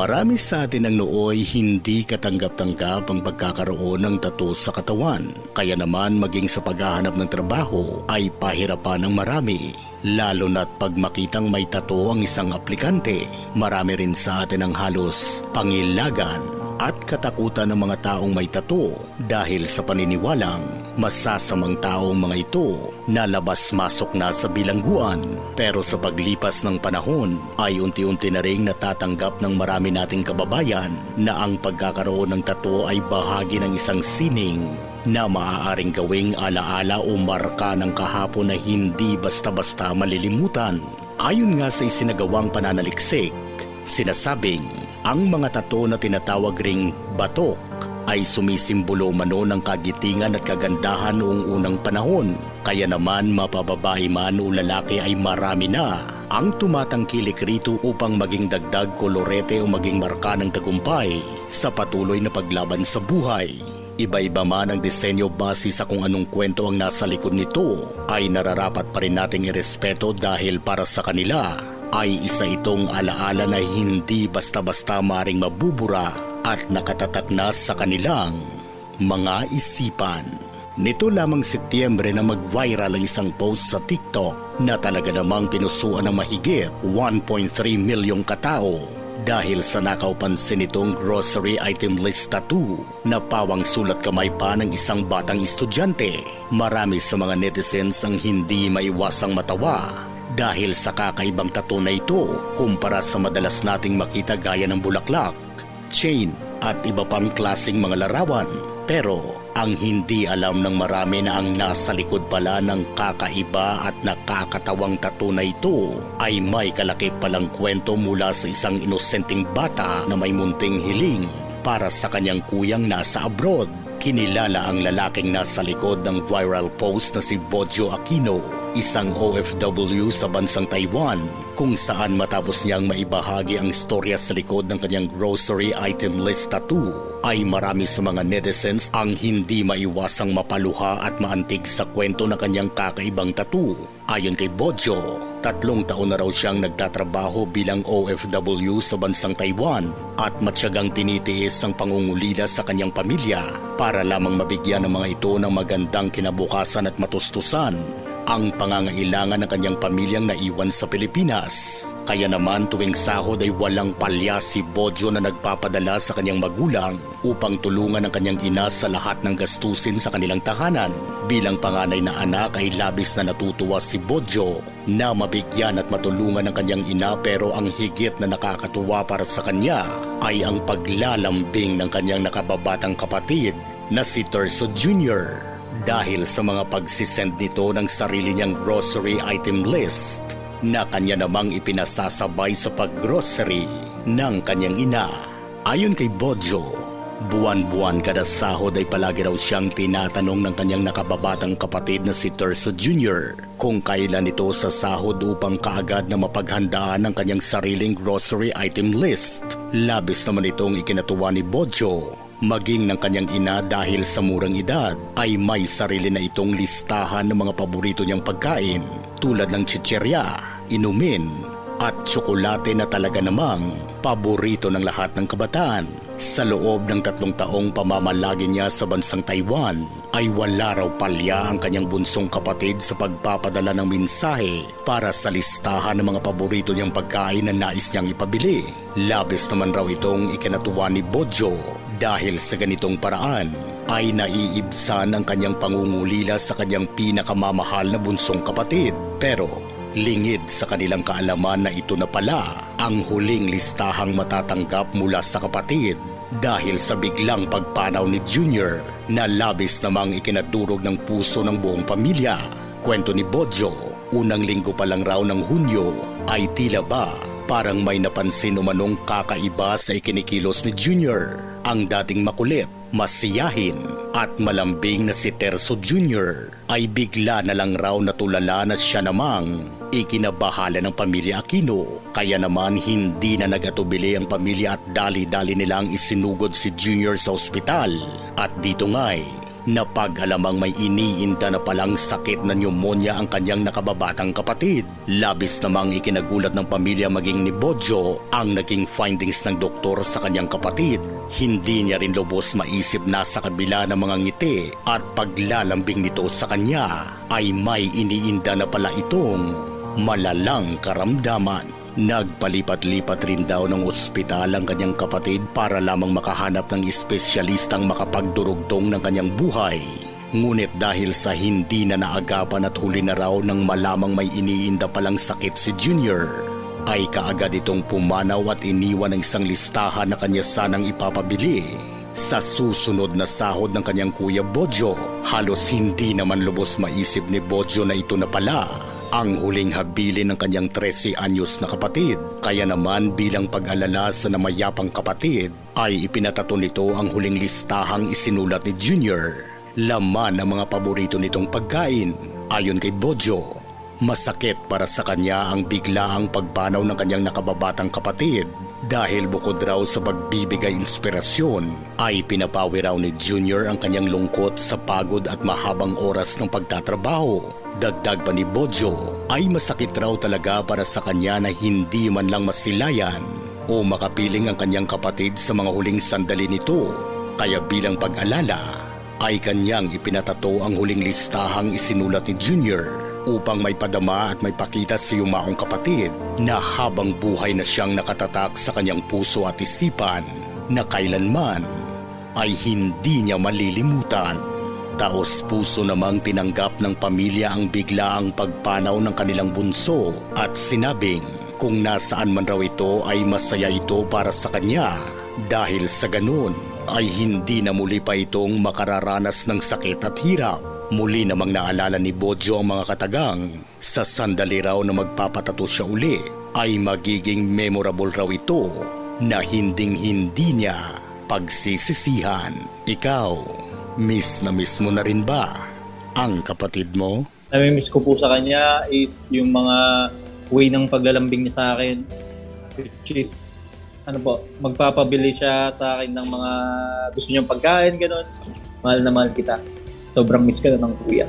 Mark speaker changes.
Speaker 1: Marami sa atin ang nooy hindi katanggap-tanggap ang pagkakaroon ng tattoo sa katawan. Kaya naman maging sa paghahanap ng trabaho ay pahirapan ng marami. Lalo na't pag makitang may tattoo ang isang aplikante, marami rin sa atin ang halos pangilagan at katakutan ng mga taong may tattoo dahil sa paniniwalang masasamang taong mga ito na labas-masok na sa bilangguan. Pero sa paglipas ng panahon ay unti-unti na ring natatanggap ng marami nating kababayan na ang pagkakaroon ng tattoo ay bahagi ng isang sining na maaaring gawing alaala o marka ng kahapon na hindi basta-basta malilimutan. Ayon nga sa isinagawang pananaliksik, sinasabing ang mga tato na tinatawag ring batok ay sumisimbolo mano ng kagitingan at kagandahan noong unang panahon. Kaya naman mapababae man o lalaki ay marami na ang tumatangkilik rito upang maging dagdag kolorete o maging marka ng tagumpay sa patuloy na paglaban sa buhay. Iba-iba man ang disenyo base sa kung anong kwento ang nasa likod nito ay nararapat pa rin nating irespeto dahil para sa kanila ay isa itong alaala na hindi basta-basta maring mabubura at nakatatak na sa kanilang mga isipan. Nito lamang Setyembre na mag-viral ang isang post sa TikTok na talaga namang pinusuan ng mahigit 1.3 milyong katao dahil sa nakaupansin nitong grocery item list tattoo na pawang sulat kamay pa ng isang batang estudyante. Marami sa mga netizens ang hindi maiwasang matawa dahil sa kakaibang tattoo na ito kumpara sa madalas nating makita gaya ng bulaklak, chain at iba pang klasing mga larawan. Pero ang hindi alam ng marami na ang nasa likod pala ng kakaiba at nakakatawang tattoo na ito ay may kalaki palang kwento mula sa isang inosenteng bata na may munting hiling para sa kanyang kuyang nasa abroad. Kinilala ang lalaking nasa likod ng viral post na si Bojo Aquino isang OFW sa bansang Taiwan kung saan matapos niyang maibahagi ang istorya sa likod ng kanyang grocery item list tattoo ay marami sa mga netizens ang hindi maiwasang mapaluha at maantig sa kwento ng kanyang kakaibang tattoo. Ayon kay Bojo, tatlong taon na raw siyang nagtatrabaho bilang OFW sa bansang Taiwan at matyagang tinitiis ang pangungulila sa kanyang pamilya para lamang mabigyan ng mga ito ng magandang kinabukasan at matustusan ang pangangailangan ng kanyang pamilyang naiwan sa Pilipinas. Kaya naman tuwing sahod ay walang palya si Bojo na nagpapadala sa kanyang magulang upang tulungan ang kanyang ina sa lahat ng gastusin sa kanilang tahanan. Bilang panganay na anak ay labis na natutuwa si Bojo na mabigyan at matulungan ang kanyang ina pero ang higit na nakakatuwa para sa kanya ay ang paglalambing ng kanyang nakababatang kapatid na si Terso Jr dahil sa mga pagsisend nito ng sarili niyang grocery item list na kanya namang ipinasasabay sa paggrocery ng kanyang ina. Ayon kay Bojo, buwan-buwan kada sahod ay palagi raw siyang tinatanong ng kanyang nakababatang kapatid na si Terso Jr. kung kailan ito sa sahod upang kaagad na mapaghandaan ang kanyang sariling grocery item list. Labis naman itong ikinatuwa ni Bojo maging ng kanyang ina dahil sa murang edad ay may sarili na itong listahan ng mga paborito niyang pagkain tulad ng chicherya, inumin at tsokolate na talaga namang paborito ng lahat ng kabataan. Sa loob ng tatlong taong pamamalagi niya sa bansang Taiwan ay wala raw palya ang kanyang bunsong kapatid sa pagpapadala ng mensahe para sa listahan ng mga paborito niyang pagkain na nais niyang ipabili. Labis naman raw itong ikinatuwa ni Bojo dahil sa ganitong paraan ay naiibsan ang kanyang pangungulila sa kanyang pinakamamahal na bunsong kapatid. Pero lingid sa kanilang kaalaman na ito na pala ang huling listahang matatanggap mula sa kapatid dahil sa biglang pagpanaw ni Junior na labis namang ikinadurog ng puso ng buong pamilya. Kwento ni Bojo, unang linggo pa lang raw ng Hunyo ay tila ba parang may napansin umanong kakaiba sa ikinikilos ni Junior. Ang dating makulit masiyahin at malambing na si Terso Jr. ay bigla na lang raw natulala na siya namang ikinabahala ng pamilya Aquino. Kaya naman hindi na nagatubili ang pamilya at dali-dali nilang isinugod si Junior sa ospital. At dito nga'y napag-alamang may iniinda na palang sakit na pneumonia ang kanyang nakababatang kapatid. Labis namang ikinagulat ng pamilya maging ni Bojo ang naging findings ng doktor sa kanyang kapatid. Hindi niya rin lubos maisip na sa kabila ng mga ngiti at paglalambing nito sa kanya ay may iniinda na pala itong malalang karamdaman. Nagpalipat-lipat rin daw ng ospital ang kanyang kapatid para lamang makahanap ng espesyalistang makapagdurugtong ng kanyang buhay. Ngunit dahil sa hindi na naagapan at huli na raw ng malamang may iniinda palang sakit si Junior, ay kaagad itong pumanaw at iniwan ng isang listahan na kanya sanang ipapabili. Sa susunod na sahod ng kanyang kuya Bojo, halos hindi naman lubos maisip ni Bojo na ito na pala ang huling habilin ng kanyang 13 anyos na kapatid. Kaya naman bilang pag-alala sa namayapang kapatid ay ipinatato nito ang huling listahang isinulat ni Junior. Laman ang mga paborito nitong pagkain. Ayon kay Bojo, masakit para sa kanya ang biglaang pagpanaw ng kanyang nakababatang kapatid dahil bukod raw sa pagbibigay inspirasyon ay pinapawi raw ni Junior ang kanyang lungkot sa pagod at mahabang oras ng pagtatrabaho. Dagdag pa ni Bojo ay masakit raw talaga para sa kanya na hindi man lang masilayan o makapiling ang kanyang kapatid sa mga huling sandali nito. Kaya bilang pag-alala ay kanyang ipinatato ang huling listahang isinulat ni Junior upang may padama at may pakita sa yumaong kapatid na habang buhay na siyang nakatatak sa kanyang puso at isipan na kailanman ay hindi niya malilimutan. Taos puso namang tinanggap ng pamilya ang biglaang pagpanaw ng kanilang bunso at sinabing kung nasaan man raw ito ay masaya ito para sa kanya dahil sa ganun ay hindi na muli pa itong makararanas ng sakit at hirap. Muli namang naalala ni Bojo ang mga katagang sa sandali raw na magpapatato siya uli ay magiging memorable raw ito na hinding hindi niya pagsisisihan. Ikaw, miss na miss mo na rin ba ang kapatid mo?
Speaker 2: Namimiss ko po sa kanya is yung mga way ng paglalambing niya sa akin which is ano po, magpapabili siya sa akin ng mga gusto niyang pagkain, gano'n. Mahal na mahal kita. Sobrang miss ko na ng kuya.